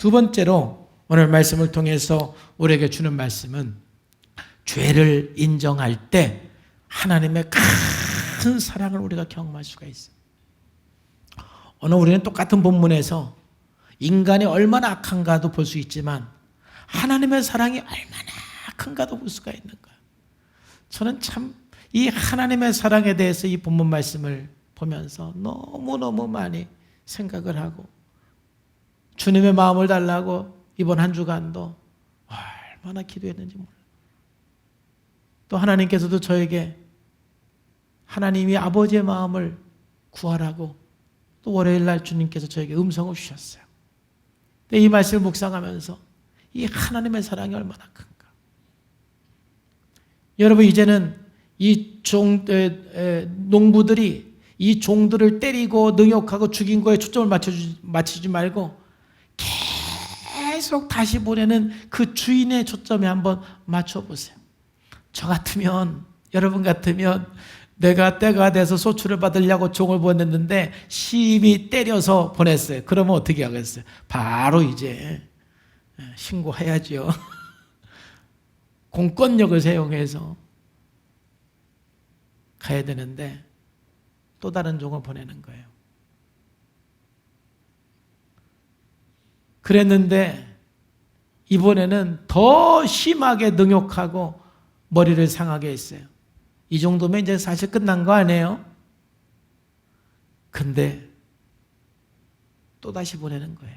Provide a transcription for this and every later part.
두 번째로 오늘 말씀을 통해서 우리에게 주는 말씀은 죄를 인정할 때 하나님의 큰 사랑을 우리가 경험할 수가 있어요. 오늘 우리는 똑같은 본문에서 인간이 얼마나 악한가도 볼 수 있지만 하나님의 사랑이 얼마나 큰가도 볼 수가 있는 거예요. 저는 참 이 하나님의 사랑에 대해서 이 본문 말씀을 보면서 너무너무 많이 생각을 하고 주님의 마음을 달라고 이번 한 주간도 얼마나 기도했는지 몰라요. 또 하나님께서도 저에게 하나님이 아버지의 마음을 구하라고 또 월요일 날 주님께서 저에게 음성을 주셨어요. 이 말씀을 묵상하면서 이 하나님의 사랑이 얼마나 큰가. 여러분 이제는 이 종, 에, 에, 농부들이 이 종들을 때리고 능욕하고 죽인 거에 초점을 맞추지 말고 계속 다시 보내는 그 주인의 초점에 한번 맞춰보세요. 저 같으면, 여러분 같으면 내가 때가 돼서 소출을 받으려고 종을 보냈는데 심히 때려서 보냈어요. 그러면 어떻게 하겠어요? 바로 이제 신고해야죠. 공권력을 사용해서 가야 되는데 또 다른 종을 보내는 거예요. 그랬는데 이번에는 더 심하게 능욕하고 머리를 상하게 했어요. 이 정도면 이제 사실 끝난 거 아니에요? 근데 또 다시 보내는 거예요.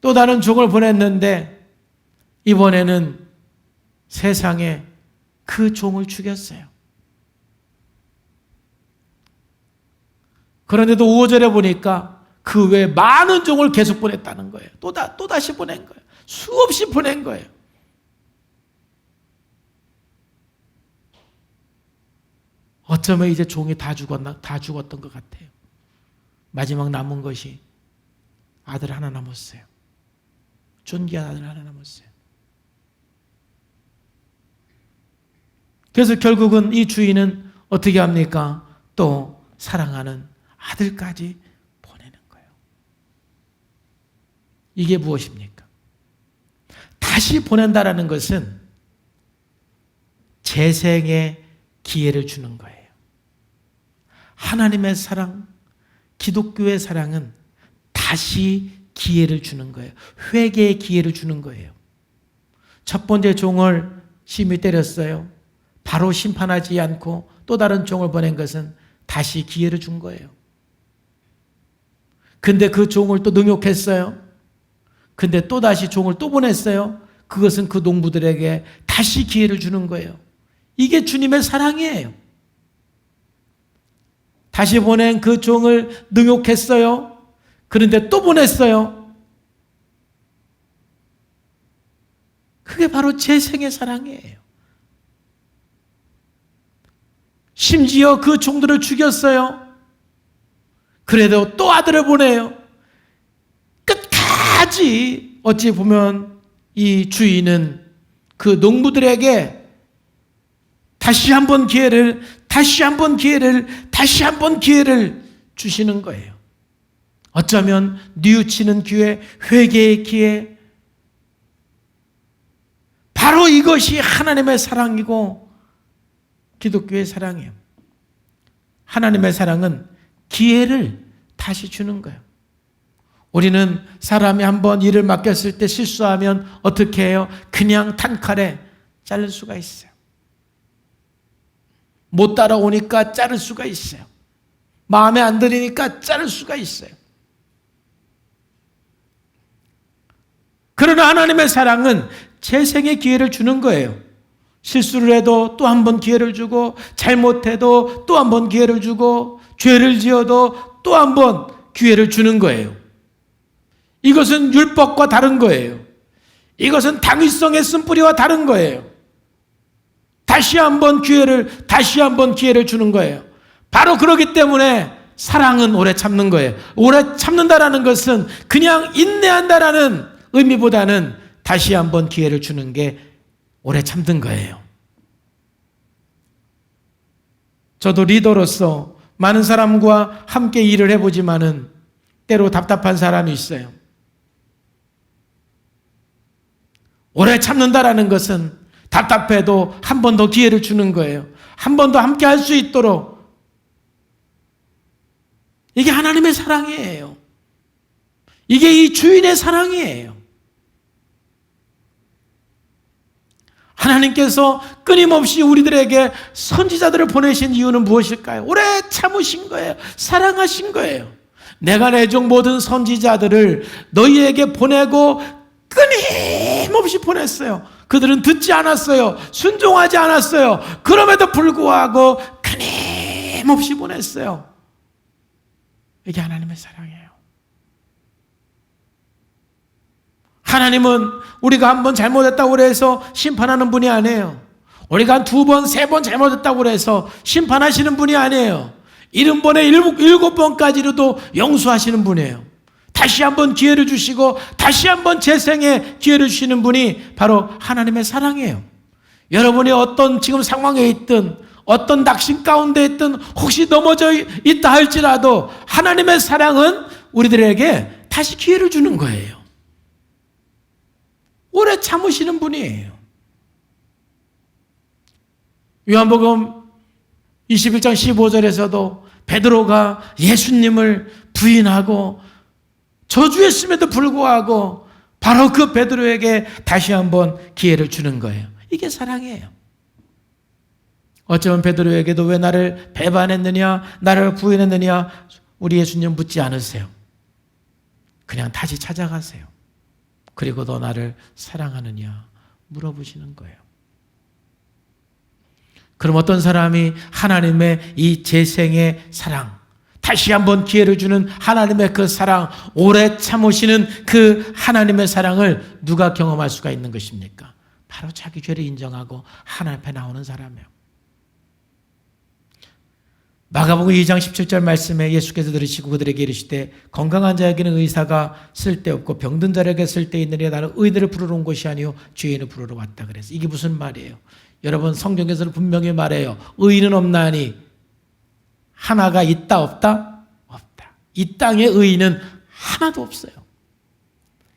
또 다른 종을 보냈는데 이번에는 세상에 그 종을 죽였어요. 그런데도 5절에 보니까 그 외에 많은 종을 계속 보냈다는 거예요. 또, 다, 또 다시 보낸 거예요. 수없이 보낸 거예요. 어쩌면 이제 종이 다 죽었나, 다 죽었던 것 같아요. 마지막 남은 것이 아들 하나 남았어요. 존귀한 아들 하나 남았어요. 그래서 결국은 이 주인은 어떻게 합니까? 또 사랑하는 아들까지 보내는 거예요. 이게 무엇입니까? 다시 보낸다라는 것은 재생의 기회를 주는 거예요. 하나님의 사랑, 기독교의 사랑은 다시 기회를 주는 거예요. 회개의 기회를 주는 거예요. 첫 번째 종을 심히 때렸어요. 바로 심판하지 않고 또 다른 종을 보낸 것은 다시 기회를 준 거예요. 근데 그 종을 또 능욕했어요. 근데 또 다시 종을 또 보냈어요. 그것은 그 농부들에게 다시 기회를 주는 거예요. 이게 주님의 사랑이에요. 다시 보낸 그 종을 능욕했어요. 그런데 또 보냈어요. 그게 바로 재생의 사랑이에요. 심지어 그 종들을 죽였어요. 그래도 또 아들을 보내요. 끝까지 어찌 보면 이 주인은 그 농부들에게 다시 한번 기회를, 다시 한번 기회를, 다시 한번 기회를 주시는 거예요. 어쩌면 뉘우치는 기회, 회개의 기회, 바로 이것이 하나님의 사랑이고 기독교의 사랑이에요. 하나님의 사랑은 기회를 다시 주는 거예요. 우리는 사람이 한번 일을 맡겼을 때 실수하면 어떻게 해요? 그냥 단칼에 자를 수가 있어요. 못 따라오니까 자를 수가 있어요. 마음에 안 들으니까 자를 수가 있어요. 그러나 하나님의 사랑은 재생의 기회를 주는 거예요. 실수를 해도 또 한 번 기회를 주고, 잘못해도 또 한 번 기회를 주고, 죄를 지어도 또 한 번 기회를 주는 거예요. 이것은 율법과 다른 거예요. 이것은 당위성의 쓴뿌리와 다른 거예요. 다시 한번 기회를, 다시 한번 기회를 주는 거예요. 바로 그러기 때문에 사랑은 오래 참는 거예요. 오래 참는다라는 것은 그냥 인내한다라는 의미보다는 다시 한번 기회를 주는 게 오래 참는 거예요. 저도 리더로서 많은 사람과 함께 일을 해보지만은 때로 답답한 사람이 있어요. 오래 참는다라는 것은 답답해도 한 번 더 기회를 주는 거예요. 한 번 더 함께 할 수 있도록. 이게 하나님의 사랑이에요. 이게 이 주인의 사랑이에요. 하나님께서 끊임없이 우리들에게 선지자들을 보내신 이유는 무엇일까요? 오래 참으신 거예요. 사랑하신 거예요. 내가 내종 모든 선지자들을 너희에게 보내고 끊임 없이 보냈어요. 그들은 듣지 않았어요. 순종하지 않았어요. 그럼에도 불구하고 끊임없이 보냈어요. 이게 하나님의 사랑이에요. 하나님은 우리가 한 번 잘못했다고 해서 심판하는 분이 아니에요. 우리가 한 두 번, 세 번 잘못했다고 해서 심판하시는 분이 아니에요. 일흔 번에 일곱, 일곱 번까지로도 용서하시는 분이에요. 다시 한번 기회를 주시고 다시 한번 재생의 기회를 주시는 분이 바로 하나님의 사랑이에요. 여러분이 어떤 지금 상황에 있든 어떤 낙심 가운데 있든 혹시 넘어져 있다 할지라도 하나님의 사랑은 우리들에게 다시 기회를 주는 거예요. 오래 참으시는 분이에요. 요한복음 21장 15절에서도 베드로가 예수님을 부인하고 저주했음에도 불구하고 바로 그 베드로에게 다시 한번 기회를 주는 거예요. 이게 사랑이에요. 어쩌면 베드로에게도 왜 나를 배반했느냐, 나를 부인했느냐, 우리 예수님 묻지 않으세요. 그냥 다시 찾아가세요. 그리고 너 나를 사랑하느냐 물어보시는 거예요. 그럼 어떤 사람이 하나님의 이 재생의 사랑, 다시 한번 기회를 주는 하나님의 그 사랑, 오래 참으시는 그 하나님의 사랑을 누가 경험할 수가 있는 것입니까? 바로 자기 죄를 인정하고 하나님 앞에 나오는 사람이에요. 마가복음 2장 17절 말씀에 예수께서 들으시고 그들에게 이르시되 건강한 자에게는 의사가 쓸데없고 병든 자에게 쓸데있느냐 나는 의들을 부르러 온 것이 아니요 죄인을 부르러 왔다 그래서 이게 무슨 말이에요? 여러분 성경에서는 분명히 말해요. 의인은 없나니 하나가 있다 없다? 없다. 이 땅에 의인은 하나도 없어요.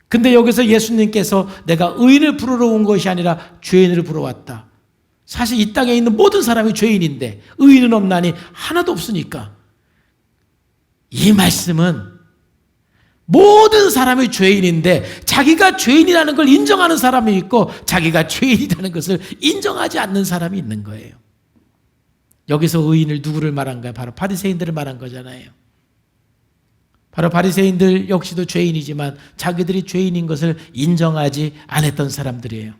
근데 여기서 예수님께서 내가 의인을 부르러 온 것이 아니라 죄인을 부르러 왔다. 사실 이 땅에 있는 모든 사람이 죄인인데 의인은 없나니 하나도 없으니까 이 말씀은 모든 사람이 죄인인데 자기가 죄인이라는 걸 인정하는 사람이 있고 자기가 죄인이라는 것을 인정하지 않는 사람이 있는 거예요. 여기서 의인을 누구를 말한가요? 바로 바리새인들을 말한 거잖아요. 바로 바리새인들 역시도 죄인이지만 자기들이 죄인인 것을 인정하지 않았던 사람들이에요.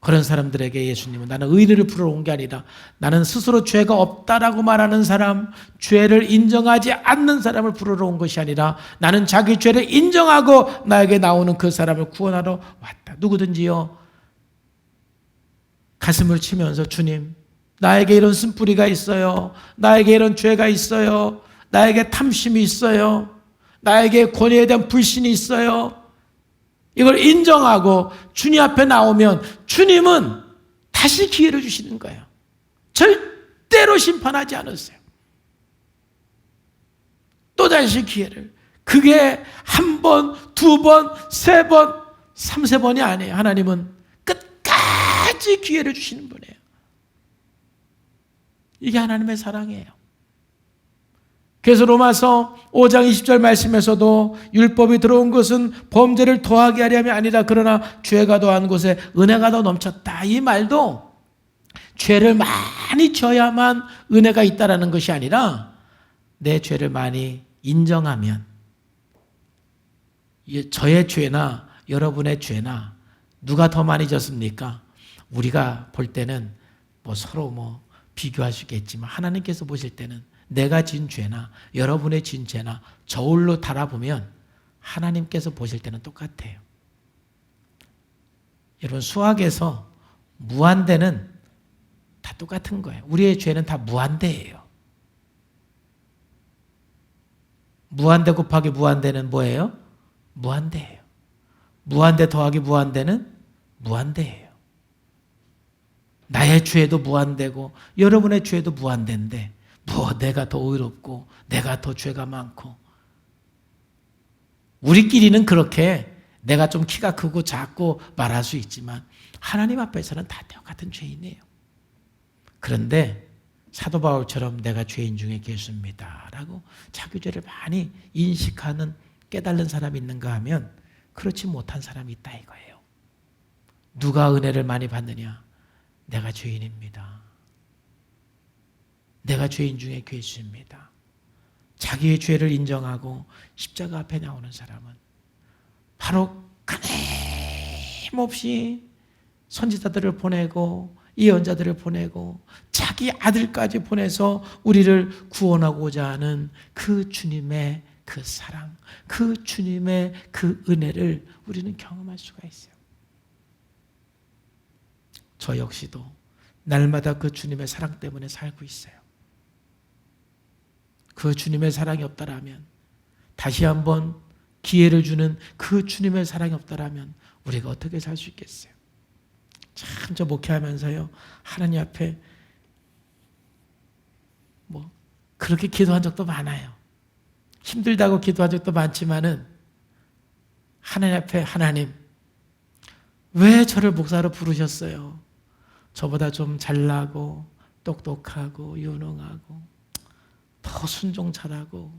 그런 사람들에게 예수님은 나는 의리를 풀어 온 게 아니라 나는 스스로 죄가 없다라고 말하는 사람, 죄를 인정하지 않는 사람을 부르러 온 것이 아니라 나는 자기 죄를 인정하고 나에게 나오는 그 사람을 구원하러 왔다. 누구든지요. 가슴을 치면서 주님, 나에게 이런 쓴뿌리가 있어요. 나에게 이런 죄가 있어요. 나에게 탐심이 있어요. 나에게 권위에 대한 불신이 있어요. 이걸 인정하고 주님 앞에 나오면 주님은 다시 기회를 주시는 거예요. 절대로 심판하지 않으세요. 또 다시 기회를. 그게 한 번, 두 번, 세 번, 삼세 번이 아니에요. 하나님은 끝까지 기회를 주시는 분이에요. 이게 하나님의 사랑이에요. 그래서 로마서 5장 20절 말씀에서도 율법이 들어온 것은 범죄를 더하게 하려면 아니라 그러나 죄가 더한 곳에 은혜가 더 넘쳤다. 이 말도 죄를 많이 져야만 은혜가 있다라는 것이 아니라 내 죄를 많이 인정하면 저의 죄나 여러분의 죄나 누가 더 많이 졌습니까? 우리가 볼 때는 뭐 서로 뭐 비교할 수 있겠지만 하나님께서 보실 때는 내가 진 죄나 여러분의 진 죄나 저울로 달아보면 하나님께서 보실 때는 똑같아요. 여러분 수학에서 무한대는 다 똑같은 거예요. 우리의 죄는 다 무한대예요. 무한대 곱하기 무한대는 뭐예요? 무한대예요. 무한대 더하기 무한대는 무한대예요. 나의 죄도 무한되고 여러분의 죄도 무한된데 뭐 내가 더 의롭고 내가 더 죄가 많고 우리끼리는 그렇게 내가 좀 키가 크고 작고 말할 수 있지만 하나님 앞에서는 다 똑같은 죄인이에요. 그런데 사도 바울처럼 내가 죄인 중에 계십니다라고 자기 죄를 많이 인식하는 깨달는 사람이 있는가 하면 그렇지 못한 사람이 있다 이거예요. 누가 은혜를 많이 받느냐? 내가 죄인입니다. 내가 죄인 중에 계십니다. 자기의 죄를 인정하고 십자가 앞에 나오는 사람은 바로 끊임없이 선지자들을 보내고 예언자들을 보내고 자기 아들까지 보내서 우리를 구원하고자 하는 그 주님의 그 사랑, 그 주님의 그 은혜를 우리는 경험할 수가 있어요. 저 역시도 날마다 그 주님의 사랑 때문에 살고 있어요. 그 주님의 사랑이 없다라면 다시 한번 기회를 주는 그 주님의 사랑이 없다라면 우리가 어떻게 살 수 있겠어요? 참 저 목회하면서요 하나님 앞에 뭐 그렇게 기도한 적도 많아요. 힘들다고 기도한 적도 많지만은 하나님 앞에 하나님 왜 저를 목사로 부르셨어요? 저보다 좀 잘나고 똑똑하고 유능하고 더 순종 잘하고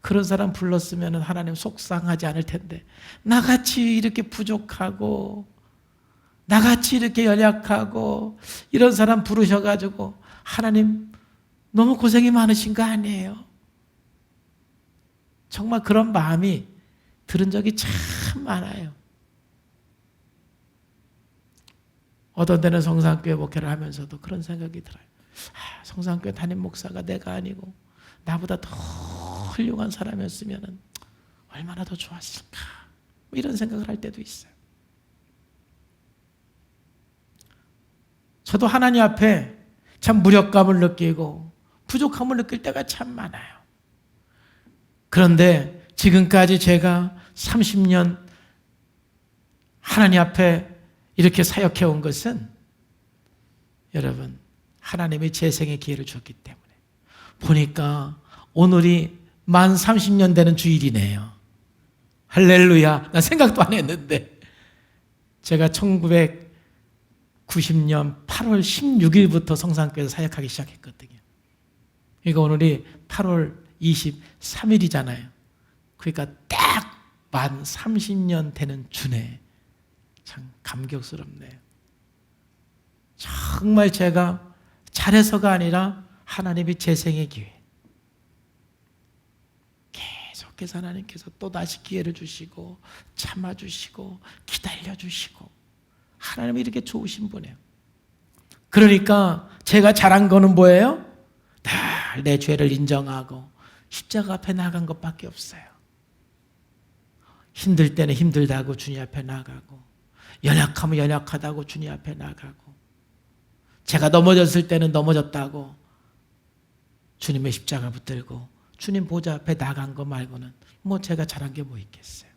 그런 사람 불렀으면 하나님 속상하지 않을 텐데 나같이 이렇게 부족하고 나같이 이렇게 연약하고 이런 사람 부르셔가지고 하나님 너무 고생이 많으신 거 아니에요? 정말 그런 마음이 들은 적이 참 많아요. 어떤 때는 성산교회 목회를 하면서도 그런 생각이 들어요. 아, 성산교회 담임 목사가 내가 아니고 나보다 더 훌륭한 사람이었으면 얼마나 더 좋았을까. 뭐 이런 생각을 할 때도 있어요. 저도 하나님 앞에 참 무력감을 느끼고 부족함을 느낄 때가 참 많아요. 그런데 지금까지 제가 30년 하나님 앞에 이렇게 사역해 온 것은 여러분 하나님이 재생의 기회를 줬기 때문에 보니까 오늘이 만 30년 되는 주일이네요. 할렐루야. 나 생각도 안 했는데 제가 1990년 8월 16일부터 성산교회에서 사역하기 시작했거든요. 그러니까 오늘이 8월 23일이잖아요. 그러니까 딱 만 30년 되는 주네. 참 감격스럽네요. 정말 제가 잘해서가 아니라 하나님이 재생의 기회. 계속해서 하나님께서 또 다시 기회를 주시고 참아주시고 기다려주시고 하나님이 이렇게 좋으신 분이에요. 그러니까 제가 잘한 거는 뭐예요? 다 내 죄를 인정하고 십자가 앞에 나간 것밖에 없어요. 힘들 때는 힘들다고 주님 앞에 나가고 연약하면 연약하다고 주님 앞에 나가고 제가 넘어졌을 때는 넘어졌다고 주님의 십자가 붙들고 주님 보좌 앞에 나간 거 말고는 뭐 제가 잘한 게 뭐 있겠어요.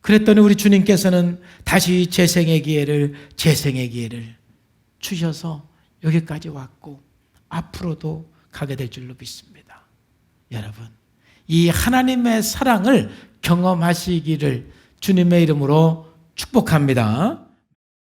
그랬더니 우리 주님께서는 다시 재생의 기회를 재생의 기회를 주셔서 여기까지 왔고 앞으로도 가게 될 줄로 믿습니다. 여러분, 이 하나님의 사랑을 경험하시기를 주님의 이름으로 축복합니다.